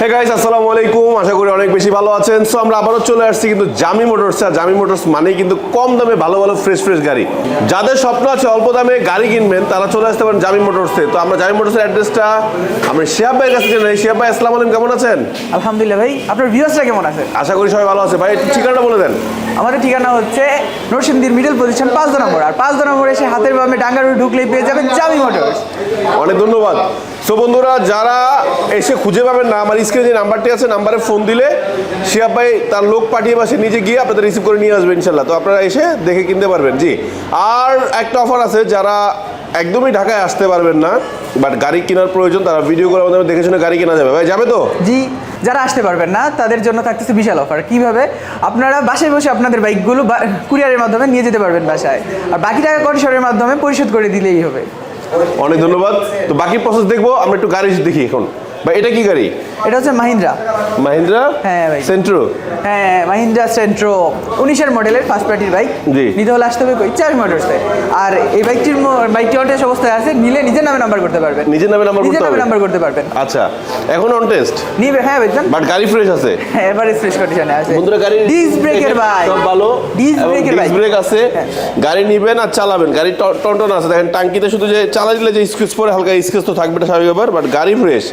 Hey guys আসসালামু আলাইকুম আশা করি অনেক বেশি ভালো আছেন। সো আমরা আবারও চলে আসছি কিন্তু জামি মোটরস আর জামি মোটরস মানেই কিন্তু কম দামে ভালো ভালো ফ্রেশ ফ্রেশ গাড়ি। যাদের স্বপ্ন আছে অল্প দামে গাড়ি কিনবেন তারা চলে আসতে পারেন জামি মোটরসে তো আমরা জামি মোটরসের অ্যাড্রেসটা আমরা শিয়াব ভাইয়ের কাছে জেনে। শিয়াব ভাই আসসালামু আলাইকুম কেমন আছেন? আলহামদুলিল্লাহ ভাই আপনার ভিউয়ার্সরা কেমন আছে? আশা করি সবাই ভালো আছে। ভাই ঠিকানাটা বলে দেন। আমাদের ঠিকানা হচ্ছে নরসিংদীর মিডল পজিশন পাঁচ নম্বর। আর পাঁচ নম্বর এসে হাতের বামে ডাঙ্গারু ঢুকলেই পেয়ে যাবেন জামি মোটরস অনেক ধন্যবাদ। সো বন্ধুরা, যারা এসে খুঁজে পাবেন না, আমার স্ক্রিনে যে নাম্বারটি আছে, নাম্বারে ফোন দিলে শিয়াব ভাই তার লোক পাঠিয়ে বা সে নিজে গিয়ে আপনাদের রিসিভ করে নিয়ে আসবে, ইনশাল্লাহ। তো আপনারা এসে দেখে কিনতে পারবেন, জি। আর একটা অফার আছে, যারা একদমই ঢাকায় আসতে পারবেন না বাট গাড়ি কেনার প্রয়োজন, তারা ভিডিও করার মাধ্যমে দেখে শুনে গাড়ি কেনা যাবে। ভাই, যাবে তো? জি, যারা আসতে পারবেন না, তাদের জন্য থাকতেছে বিশাল অফার কীভাবে? আপনারা বাসায় বসে আপনাদের বাইকগুলো কুরিয়ারের মাধ্যমে নিয়ে যেতে পারবেন বাসায়। আর বাকি টাকা কন্ডিশনের মাধ্যমে পরিশোধ করে দিলেই হবে। অনেক ধন্যবাদ। তো বাকি প্রসেস দেখব আমরা একটু গাড়ি দেখি এখন। ভাই এটা কি গাড়ি? এটা হচ্ছে মাহিন্দ্রা। মাহিন্দ্রা? হ্যাঁ ভাই। সেন্ট্রো হ্যাঁ মাহিন্দ্রা সেন্ট্রো উনিশের মডেলের ফার্স্ট পার্টির বাইক জি। নিতে হলে আসতে হবে কই? চার মোটরসে আর এই বাইকটির বাইকটি অটেস অবস্থায় আছে নিলে নিজের নামে নাম্বার করতে পারবেন। নিজের নামে নাম্বার করতে নামে নাম্বার করতে পারবেন। আচ্ছা এখন অন টেস্ট নিবে হ্যাঁ ভাইজান বাট গাড়ি ফ্রেশ আছে? হ্যাঁ এবারে ফ্রেশ কন্ডিশনে আছে। বন্ধুরা গাড়ি ডিস ব্রেকের বাইক সব ভালো। ডিস ব্রেকের ডিস্ক বাইক ব্রেক আছে। হ্যাঁ। গাড়ি নিবেন আর চালাবেন। গাড়ি টনটন আছে। দেখেন টাঙ্কিতে শুধু যে চালা দিলে যে স্কেচ পরে হালকা স্কেচ তো থাকবে এটা স্বাভাবিক ব্যাপার বাট গাড়ি ফ্রেশ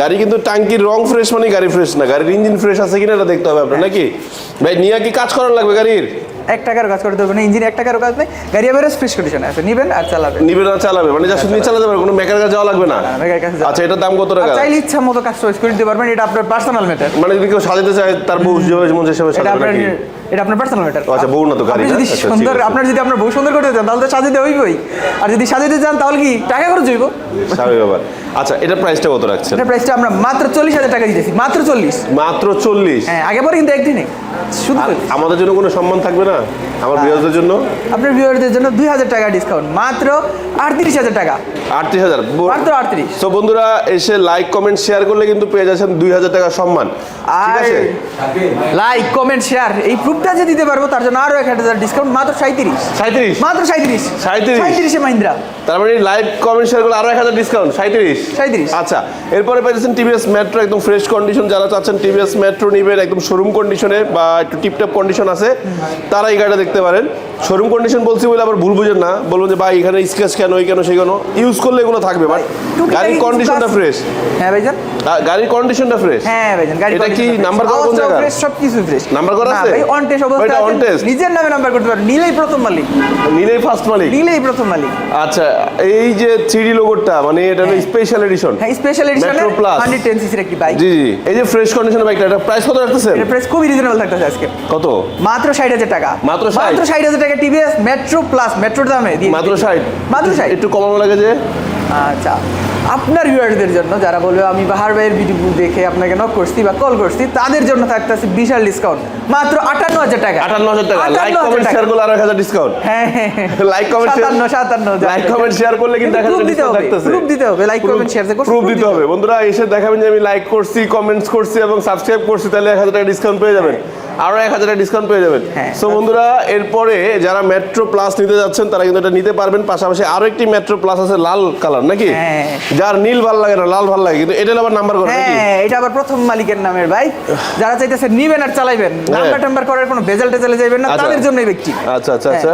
গাড়ি কিন্তু টাঙ্কির রং ফ্রেশ মানে গাড়ি ফ্রেশ না। গাড়ির ইঞ্জিন ফ্রেশ আছে কিনা এটা দেখতে হবে আপনার নাকি? ভাই নিয়ে কি কাজ করার লাগবে গাড়ির? এক টাকার কাজ করতে হবে না ইঞ্জিন এক টাকার কাজ নেই গাড়ি এবারে ফ্রেশ কন্ডিশনে আছে নিবেন আর চালাবেন। নিবেন আর চালাবে মানে যা শুধু চালাতে পারবে কোনো মেকার কাছে যাওয়া লাগবে না? না, মেকার কাছে আচ্ছা এটার দাম কত টাকা? চাইলে ইচ্ছা মতো কাজ চয়েস করে দিতে পারবেন এটা আপনার পার্সোনাল ম্যাটার মানে যদি কেউ সাজাতে চায় তার বউ যেভাবে মন সেভাবে আপনার নাকি? এটা আপনার পার্সোনাল ম্যাটার আচ্ছা, বউ না তো গাড়ি যদি আচ্ছা, সুন্দর আপনার যদি আপনার বউ সুন্দর করতে চান তাহলে তো সাজাতে হইবই আর যদি সাজাতে চান তাহলে কি টাকা খরচ হইব? স্বাভাবিক ব্যাপার। আচ্ছা এটার প্রাইসটা কত রাখছেন? এটার প্রাইসটা আমরা মাত্র চল্লিশ হাজার টাকা দিতেছি মাত্র চল্লিশ। মাত্র চল্লিশ? হ্যাঁ আগে পরে কিন্তু একদিনে। শুধু আমাদের জন্য কোনো সম্মান থাকবে না? আমার বিয়ারদের জন্য? আপনার ভিউয়ারদের জন্য দুই হাজার টাকা ডিসকাউন্ট মাত্র আটত্রিশ হাজার টাকা। আটত্রিশ হাজার। মাত্র আটত্রিশ। সো বন্ধুরা এসে লাইক কমেন্ট শেয়ার করলে কিন্তু পেয়ে যাচ্ছেন দুই হাজার টাকা সম্মান। ঠিক আছে? লাইক কমেন্ট শেয়ার এই প্রুফটা যে দিতে পারব তার জন্য আরও এক হাজার ডিসকাউন্ট মাত্র সাঁত্রিশ সাঁত্রিশ মাত্র সাঁত্রিশ 37? সাঁত্রিশে মাহিন্দ্রা। তারপরে লাইভ কমেন্ট শেয়ার করলে আরও এক হাজার ডিসকাউন্ট সাঁত্রিশ 37 আচ্ছা এরপরে পাইতেছেন টিভিএস মেট্রো একদম ফ্রেশ কন্ডিশন যারা চাচ্ছেন টিভিএস মেট্রো নিবেন একদম শোরুম কন্ডিশনে বা একটু টিপটপ কন্ডিশন আছে তারা এই গাড়িটা দেখতে পারেন। শোরুম কন্ডিশন বলছি বলে আবার ভুল বুঝেন না। বলবেন যে ভাই এখানে স্কেচ কেন ওই কেন সেই কেন? ইউজ করলে এগুলো থাকবে বাট গাড়ির কন্ডিশনটা ফ্রেশ হ্যাঁ ভাইজান। গাড়ির কন্ডিশনটা ফ্রেশ হ্যাঁ ভাইজান গাড়ি এটা কি নাম্বার করা কোন জায়গা? ফ্রেশ সব কিছু ফ্রেশ নাম্বার করা আছে? ভাই অন টেস্ট ওইটা অবস্থা on test? নিজের নামে নাম্বার করতে পারেন। নিলেই প্রথম মালিক। নিলেই ফার্স্ট মালিক? নিলেই প্রথম মালিক। আচ্ছা এই যে থ্রি লোগোটা মানে এটা হলো স্পেশাল এডিশন হ্যাঁ স্পেশাল এডিশন Metro Plus। 110 সিসির একটি বাইক জি জি এই যে ফ্রেশ কন্ডিশনের বাইকটা এটা প্রাইস কত রাখতেছেন? এর প্রাইস খুবই রিজনেবল থাকতেছে আজকে। কত? মাত্র ষাট হাজার টাকা। মাত্র 60? মাত্র ষাট হাজার টাকা টিভিএস মেট্রো প্লাস মেট্রোর দামে মাত্র ষাট। মাত্র ষাট। একটু কমানো লাগে যে। আচ্ছা আপনার ভিউয়ারদের জন্য যারা বলবে আমি বাহার ভাইয়ের ভিডিও দেখে আপনাকে নক করছি বা কল করছি তাদের জন্য থাকতেছে বিশাল ডিসকাউন্ট মাত্র আটান্ন হাজার টাকা। আটান্ন হাজার টাকা। লাইক কমেন্ট শেয়ার করলে আরও হাজার ডিসকাউন্ট হ্যাঁ হ্যাঁ লাইক কমেন্ট সাতান্ন সাতান্ন লাইক কমেন্ট শেয়ার করলে কিন্তু এক হাজার দিতে ডিসকাউন্ট হবে। থাকতেছে। প্রুফ দিতে হবে। লাইক কমেন্ট শেয়ার প্রুফ দিতে হবে। বন্ধুরা এসে দেখাবেন যে আমি লাইক করছি কমেন্টস করছি এবং সাবস্ক্রাইব করছি তাহলে এক হাজার টাকা ডিসকাউন্ট পেয়ে যাবেন। আরও এক হাজার ডিসকাউন্ট পেয়ে যাবেন হ্যাঁ। সো বন্ধুরা এরপরে যারা মেট্রো প্লাস নিতে যাচ্ছেন তারা কিন্তু এটা নিতে পারবেন পাশাপাশি আরও একটি মেট্রো প্লাস আছে লাল কালার নাকি হ্যাঁ। যার নীল ভালো লাগে না লাল ভালো লাগে কিন্তু এটা আবার নাম্বার করে হ্যাঁ এটা আবার প্রথম মালিকের নামের ভাই যারা চাইতেছে নিবেন আর চালাইবেন নাম্বার টাম্বার করার কোনো ভেজাল টেজালে যাবেন না হ্যাঁ। আচ্ছা। তাদের জন্য এই ব্যক্তি আচ্ছা আচ্ছা আচ্ছা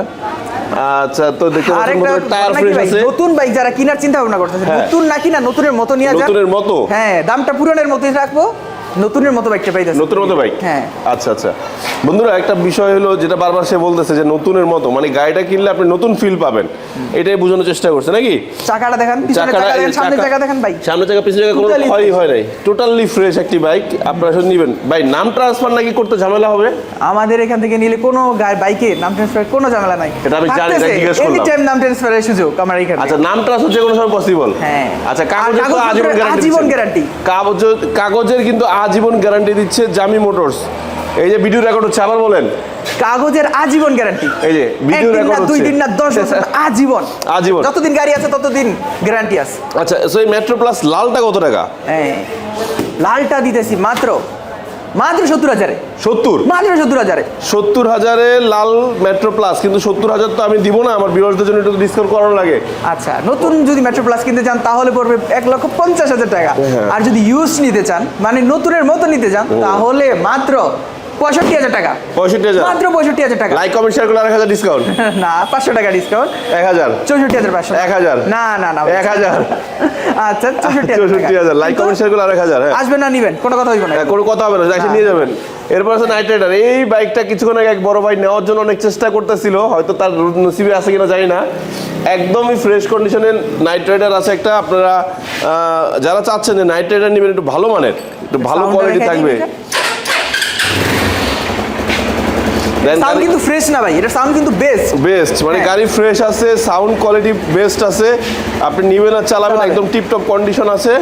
আচ্ছা তো দেখতে আরেকটা টায়ার ফ্রেশ আছে নতুন বাইক যারা কেনার চিন্তা ভাবনা করতেছে হ্যাঁ। নতুন না কিনা নতুনের মতো নিয়ে যান নতুনের মতো? হ্যাঁ দামটা পুরানের মতোই রাখব নতুনের মতো বাইকটা পাইতেছে। নতুন মতো বাইক হ্যাঁ। আচ্ছা আচ্ছা। বন্ধুরা একটা বিষয় হলো যেটা বারবার সে বলতেছে যে নতুনের মতো মানে গাড়িটা কিনলে আপনি নতুন ফিল পাবেন। এটাই বোঝানোর চেষ্টা করছে নাকি? চাকাটা দেখেন পিছনের চাকা দেখেন সামনের চাকা দেখেন ভাই। সামনে চাকা পিছনে চাকা কোনো ক্ষয় হয় নাই। টোটালি ফ্রেশ একটি বাইক আপনারা শুধু নেবেন। ভাই নাম ট্রান্সফার নাকি করতে ঝামেলা হবে? আমাদের এখান থেকে নিলে কোনো বাইকে নাম ট্রান্সফার কোনো ঝামেলা নাই। এটা আমি জানি, এটা জিজ্ঞেস করলাম। এনি টাইম নাম ট্রান্সফারের সুযোগ আমার এখানে। আচ্ছা নাম ট্রান্সফার যে কোনো সময় পসিবল হ্যাঁ। আচ্ছা আর কাগজের আজীবন গ্যারান্টি আজীবন guarantee। কাগজ কাগজের কিন্তু আজীবন গ্যারান্টি দিচ্ছে জামি মোটরস। এই যে ভিডিও রেকর্ড হচ্ছে আবার বলেন। কাগজের আজীবন গ্যারান্টি এই যে ভিডিও রেকর্ড দুই দিন না দশ বছর আজীবন। আজীবন। যতদিন গাড়ি আছে ততদিন গ্যারান্টি আছে। আচ্ছা সো এই মেট্রো প্লাস লালটা কত টাকা? হ্যাঁ লালটা দিতেছি মাত্র মাত্র সত্তর হাজারে। সত্তর? মাত্র সত্তর হাজারে। সত্তর হাজারে লাল মেট্রো প্লাস কিন্তু সত্তর হাজার তো আমি দিব না আমার বিরোধীদের জন্য একটু ডিসকাউন্ট করানো লাগে। আচ্ছা নতুন যদি মেট্রো প্লাস কিনতে চান তাহলে পড়বে এক লক্ষ পঞ্চাশ হাজার টাকা। হ্যাঁ। আর যদি ইউজ নিতে চান মানে নতুনের মতো নিতে চান তাহলে মাত্র পঁয়ষট্টি হাজার টাকা। পঁয়ষট্টি হাজার? মাত্র পঁয়ষট্টি হাজার টাকা। লাইক কমেন্ট শেয়ার করলে আরেক হাজার ডিসকাউন্ট না পাঁচশো টাকা ডিসকাউন্ট এক হাজার? চৌষট্টি হাজার পাঁচশো। এক হাজার। না না না এক হাজার? আচ্ছা চৌষট্টি চৌষট্টি হাজার। লাইক কমেন্ট শেয়ার করলে আরেক হাজার হ্যাঁ। আসবেন না নিবেন। কোনো কথা হইব না। হ্যাঁ, কোনো কথা হবে না নিয়ে যাবেন। এরপর আছে নাইট রাইডার এই বাইকটা কিছুক্ষণ আগে এক বড় ভাই নেওয়ার জন্য অনেক চেষ্টা করতেছিল হয়তো তার নসিবে আছে কিনা জানি না। একদমই ফ্রেশ কন্ডিশনের নাইট রাইডার আছে একটা। আপনারা যারা চাচ্ছেন যে নাইট রাইডার নেবেন একটু ভালো মানের একটু ভালো কোয়ালিটি থাকবে দিন Then সাউন্ড কিন্তু ফ্রেশ না ভাই এটা সাউন্ড কিন্তু বেস্ট বেস্ট মানে হ্যাঁ। গাড়ি ফ্রেশ আছে সাউন্ড কোয়ালিটি বেস্ট আছে আপনি নিবেন আর চালাবেন। একদম টিপটপ কন্ডিশন আছে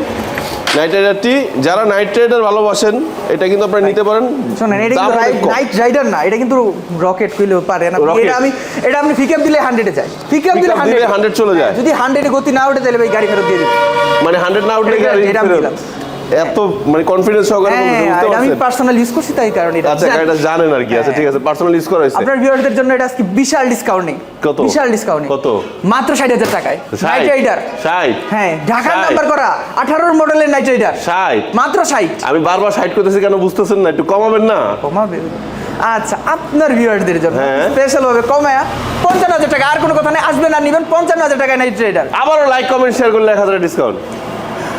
নাইট রাইডারটি যারা নাইট রাইডার ভালোবাসেন এটা কিন্তু আপনারা নিতে পারেন শোনেন এটা কিন্তু নাইট রাইডার না এটা কিন্তু রকেট কইলেও পারে না এটা আমি এটা আপনি পিকআপ দিলে হান্ড্রেডে যায় পিকআপ দিলে Pickup দিলে 100 চলে যায়। যদি হান্ড্রেডে গতি না ওঠে তাহলে ভাই গাড়ি ফেরত দিয়ে দিবে মানে হান্ড্রেড না উঠলে গাড়ি এটা আমি। দিলাম। এত মানে কনফিডেন্স সহকারে বলতে হ্যাঁ আমি পার্সোনাল ইউজ করছি তাই কারণে এটা। আচ্ছা গাড়িটা জানেন আর কি আচ্ছা ঠিক আছে পার্সোনাল ইউজ করা হয়েছে। আপনার ভিউয়ারদের জন্য এটা আজকে বিশাল ডিসকাউন্ট নেই। কত? বিশাল ডিসকাউন্ট কত? মাত্র ষাট হাজার টাকায়। নাইট রাইডার ষাট? হ্যাঁ ঢাকার নাম্বার করা। আঠারোর মডেলের নাইট রাইডার ষাট? মাত্র ষাট? আমি বারবার সাইড করতেছি কেন বুঝতেছেন না একটু কমাবেন না? কমাবে। আচ্ছা আপনার ভিউয়ারদের জন্য হ্যাঁ। স্পেশাল ভাবে কমায়া পঞ্চান্ন হাজার টাকা আর কোনো কথা নেই আসবেন আর নিবেন পঞ্চান্ন হাজার টাকায় নাইট রাইডার আবারও লাইক কমেন্ট শেয়ার করলে এক হাজার ডিসকাউন্ট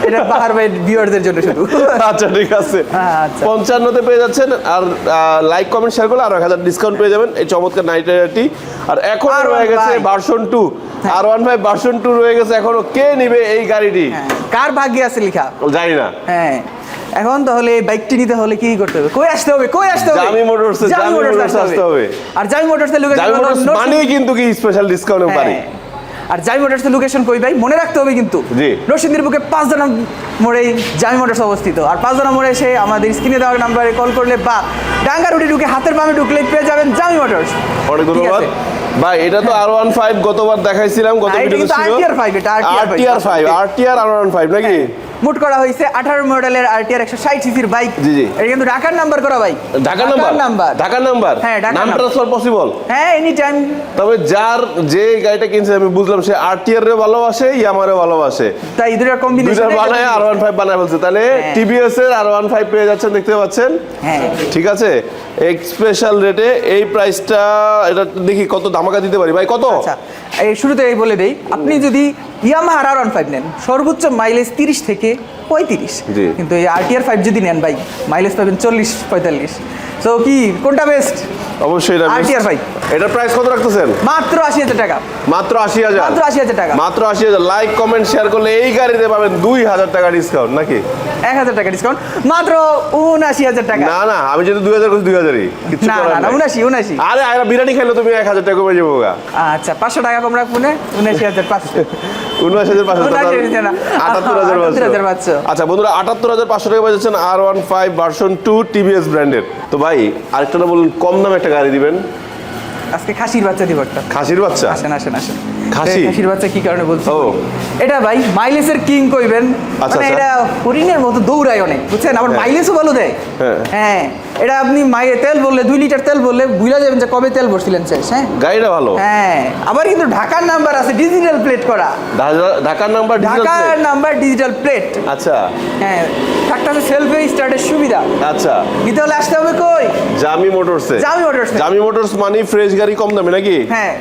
এটা পাহাড় ভাই ভিউয়ারদের জন্য শুধু। আচ্ছা ঠিক আছে। আচ্ছা। পঞ্চান্নতে পেয়ে যাচ্ছেন আর লাইক কমেন্ট শেয়ার করলে আরও এক হাজার ডিসকাউন্ট পেয়ে যাবেন এই চমৎকার নাইট রাইডারটি আর এখন রয়ে গেছে version two R one five version two রয়ে গেছে। এখনও কে নিবে এই গাড়িটি? হ্যাঁ, কার ভাগ্যে আছে লেখা? জানি না। হ্যাঁ। এখন তাহলে বাইকটি নিতে হলে কি করতে হবে? কই আসতে হবে? কই আসতে হবে? জামি মোটরসে, জামি মোটরসে আসতে হবে। আর জামি মোটরসের লোকেশন জামি মোটরস মানেই কিন্তু কি স্পেশাল ডিসকাউন্টের বাড়ি হ্যাঁ। আর জামি মোটরসের লোকেশন কই ভাই? মনে রাখতে হবে কিন্তু। জি। নরসিংদীর বুকে পাঁচ জনা মোড়ে জামি মোটরস অবস্থিত। আর পাঁচ জনা মোড়ে এসে আমাদের স্ক্রিনে দেওয়া নাম্বারে কল করলে বা ডাঙ্গা রুটি ঢুকে হাতের বামে ঢুকলে পেয়ে যাবেন জামি মোটরস অনেক ধন্যবাদ। ভাই এটা তো আর ওয়ান ফাইভ গতবার দেখাইছিলাম গত হ্যাঁ, ভিডিওতে আর ছিল। RTR5 এটা, RTR5 RTR five RTR R one five নাকি? মোট করা হয়েছে আঠারো মডেলের আরটিআর একশো ষাট সিসির বাইক জি, জি। এটা কিন্তু ঢাকার নাম্বার করা বাইক ঢাকার নাম্বার নাম্বার ঢাকার নাম্বার হ্যাঁ, ঢাকার নাম ট্রান্সফার পসিবল হ্যাঁ এনি টাইম তবে যার যে গাড়িটা কিনছে আমি বুঝলাম সে আরটিআর রে ভালোবাসে ইয়ামারে ভালোবাসে তাই দুটার কম্বিনেশন বানায় আর ওয়ান ফাইভ বানায় বলছে তাহলে। টিভিএস এর আর ওয়ান ফাইভ পেয়ে যাচ্ছেন দেখতে পাচ্ছেন? হ্যাঁ। ঠিক আছে? এক স্পেশাল রেটে এই প্রাইসটা এটা দেখি কত ধামাকা দিতে পারি। ভাই কত? আচ্ছা এই শুরুতে এই বলে দেই। আপনি যদি ইয়ামাহার আর ওয়ান ফাইভ নেন। সর্বোচ্চ মাইলেজ তিরিশ থেকে পঁয়ত্রিশ। কিন্তু এই আরটিআর ফাইভ যদি নেন ভাই মাইলেজ পাবেন চল্লিশ পঁয়তাল্লিশ। তো কি কোনটা বেস্ট অবশ্যই এটা RTR ভাই। এটার প্রাইস কত রাখতেছেন? মাত্র আশি হাজার টাকা। মাত্র আশি হাজার? মাত্র আশি হাজার টাকা। মাত্র আশি হাজার। লাইক কমেন্ট শেয়ার করলে এই গাড়িতে পাবেন দুই হাজার টাকা ডিসকাউন্ট নাকি? এক হাজার টাকা ডিসকাউন্ট মাত্র উনআশি হাজার টাকা। না না আমি যদি দুই হাজার করছি দুই হাজারই। কিচ্ছু না না না নাই। উনআশি উনআশি। আরে আরে বিরিয়ানি খাইলে তুমি এক হাজার টাকা কমে যাব আচ্ছা পাঁচশো টাকা কম রাখব না উনআশি হাজার পাঁচশো। উনআশি হাজার পাঁচশো উনআশি হাজার না। আটাত্তর হাজার আটাত্তর আচ্ছা বন্ধুরা আটাত্তর হাজার পাঁচশো টাকা পাচ্ছেন R one five version two TVS ব্র্যান্ডের তো ভাই আরেকটা বলুন কম দামে একটা গাড়ি দিবেন? আজকে খাসির বাচ্চা দিব একটা। খাসির বাচ্চা? আসেন আসেন আসেন। খাসি? খাসির বাচ্চা কি কারণে বলছি? এটা ভাই মাইলেজের কিং কইবেন। আচ্ছা, মানে আচ্ছা। এটা হরিণের মতো দৌড়ায় অনেক বুঝছেন? আবার হ্যাঁ। মাইলেজও ভালো দেয়। হ্যাঁ। হ্যাঁ এটা আপনি মাইয়ে তেল বললে দুই লিটার তেল বললে বুঝলা যাবেন যে কবে তেল ভরছিলেন শেষ হ্যাঁ? গাড়িটা ভালো? হ্যাঁ আবার কিন্তু ঢাকার নাম্বার আছে ডিজিটাল প্লেট করা। ঢাকার নাম্বার ঢাকার নাম্বার ডিজিটাল প্লেট আচ্ছা। হ্যাঁ। ট্রাক্টরে সেলফে স্টার্টের সুবিধা। আচ্ছা। নিতে হলে আসতে হবে কই? জামি মোটরসে জামি মোটরসে। জামি মোটরস মানে ফ্রেশ গাড়ি কম দামে নাকি? হ্যাঁ।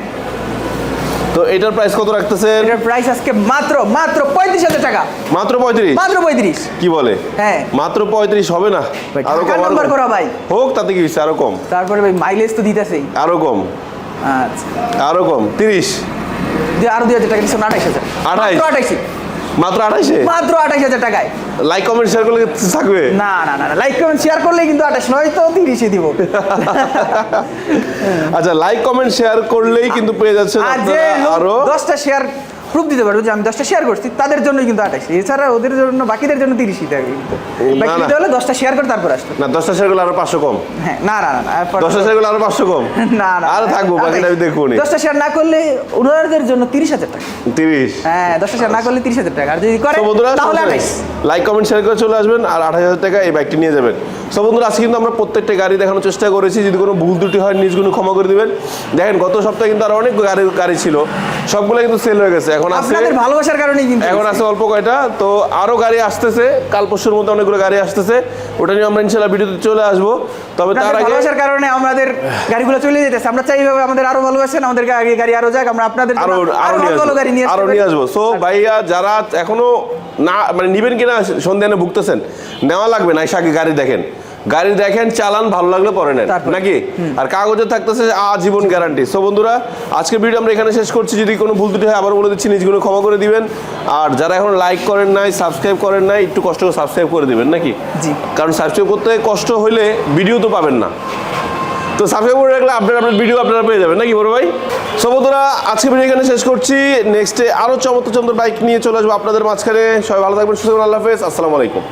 তো এটার প্রাইস কত রাখতেছেন? এটার প্রাইস আজকে মাত্র মাত্র পঁয়ত্রিশ হাজার টাকা। মাত্র পঁয়ত্রিশ? মাত্র পঁয়ত্রিশ। কি বলে? হ্যাঁ। মাত্র পঁয়ত্রিশ হবে না? আরও কম নাম্বার। করা ভাই। হোক তাতে কি আরও কম। তারপরে ভাই মাইলেজ তো দিতেছেই। আরও কম। আচ্ছা। আরও কম। তিরিশ? আরও দুই হাজার টাকা দিচ্ছেন আঠাইশ হাজার। আঠাইশ? আঠাইশে। মাত্র আঠাশে মাত্র আঠাইশ হাজার টাকায়। লাইক কমেন্ট শেয়ার করলে থাকবে? না না না লাইক কমেন্ট শেয়ার করলে কিন্তু আঠাশ নয় তো তিরিশে দিব। আচ্ছা লাইক কমেন্ট শেয়ার করলেই কিন্তু পেয়ে যাচ্ছেন আপনারা আরও দশটা শেয়ার প্রুফ দিতে পারবে যে আমি দশটা শেয়ার করছি তাদের জন্যই কিন্তু আঠাশ। এছাড়া ওদের জন্য বাকিদের জন্য তিরিশই থাকবে কিন্তু। বাকি দিতে হলে দশটা শেয়ার করে তারপর আসবে না দশটা শেয়ার করলে আরও পাঁচশো কম। হ্যাঁ না না না দশটা শেয়ার করলে আরও পাঁচশো কম। না না আরও থাকব বাকিটা আমি দেখব দশটা শেয়ার না করলে ওনাদের জন্য তিরিশ হাজার টাকা। তিরিশ। হ্যাঁ দশটা শেয়ার না করলে তিরিশ হাজার টাকা। আর যদি করে তাহলে আঠাইশ লাইক কমেন্ট শেয়ার করে চলে আসবেন আর আঠাশ হাজার টাকা এই বাইকটি নিয়ে যাবেন। সো বন্ধুরা আজকে কিন্তু আমরা প্রত্যেকটা গাড়ি দেখানোর চেষ্টা করেছি। যদি কোনো ভুল ত্রুটি হয় নিজগুলো ক্ষমা করে দিবেন। দেখেন গত সপ্তাহে কিন্তু আরও অনেক গাড়ি গাড়ি ছিল। সবগুলো কিন্তু সেল হয়ে গেছে। এখন আপনাদের ভালোবাসার কারণেই কিন্তু এখন আছে অল্প কয়টা। তো আরও গাড়ি আসতেছে কাল পরশুর মধ্যে অনেকগুলো গাড়ি আসতেছে। ওটা নিয়ে আমরা ইনশাল্লাহ ভিডিওতে চলে আসব। তবে তার আগে ভালোবাসার কারণে আমাদের গাড়িগুলো চলে যেতেছে। আমরা চাই এইভাবে আমাদের আরও ভালোবাসেন আমাদের গাড়ি গাড়ি আরও যাক আমরা আপনাদের আরও আরও গাড়ি নিয়ে আরও নিয়ে আসব। সো ভাইয়া যারা এখনও না মানে নিবেন কিনা সন্ধানে ভুগতেছেন নেওয়া লাগবে না এসে আগে গাড়ি দেখেন। গাড়ি দেখেন চালান ভালো লাগলে পরে নেন। নাকি? আর কাগজে থাকতেছে আজীবন গ্যারান্টি। সো বন্ধুরা আজকের ভিডিও আমরা এখানে শেষ করছি। যদি কোনো ভুল ত্রুটি হয় আবার বলে দিচ্ছি নিজগুলো ক্ষমা করে দিবেন। আর যারা এখন লাইক করেন নাই সাবস্ক্রাইব করেন নাই একটু কষ্ট করে সাবস্ক্রাইব করে দিবেন নাকি? কারণ সাবস্ক্রাইব করতে কষ্ট হলে ভিডিও তো পাবেন না। তো সাবস্ক্রাইব করে রাখলে আপডেট আপনার ভিডিও আপনারা পেয়ে যাবেন নাকি বড় ভাই? সো বন্ধুরা আজকে ভিডিও এখানে শেষ করছি। নেক্সটে আরও চমৎকার চমৎকার বাইক নিয়ে চলে আসব আপনাদের মাঝখানে। সবাই ভালো থাকবেন সুস্থ আল্লাহ হাফেজ। আসসালামু আলাইকুম।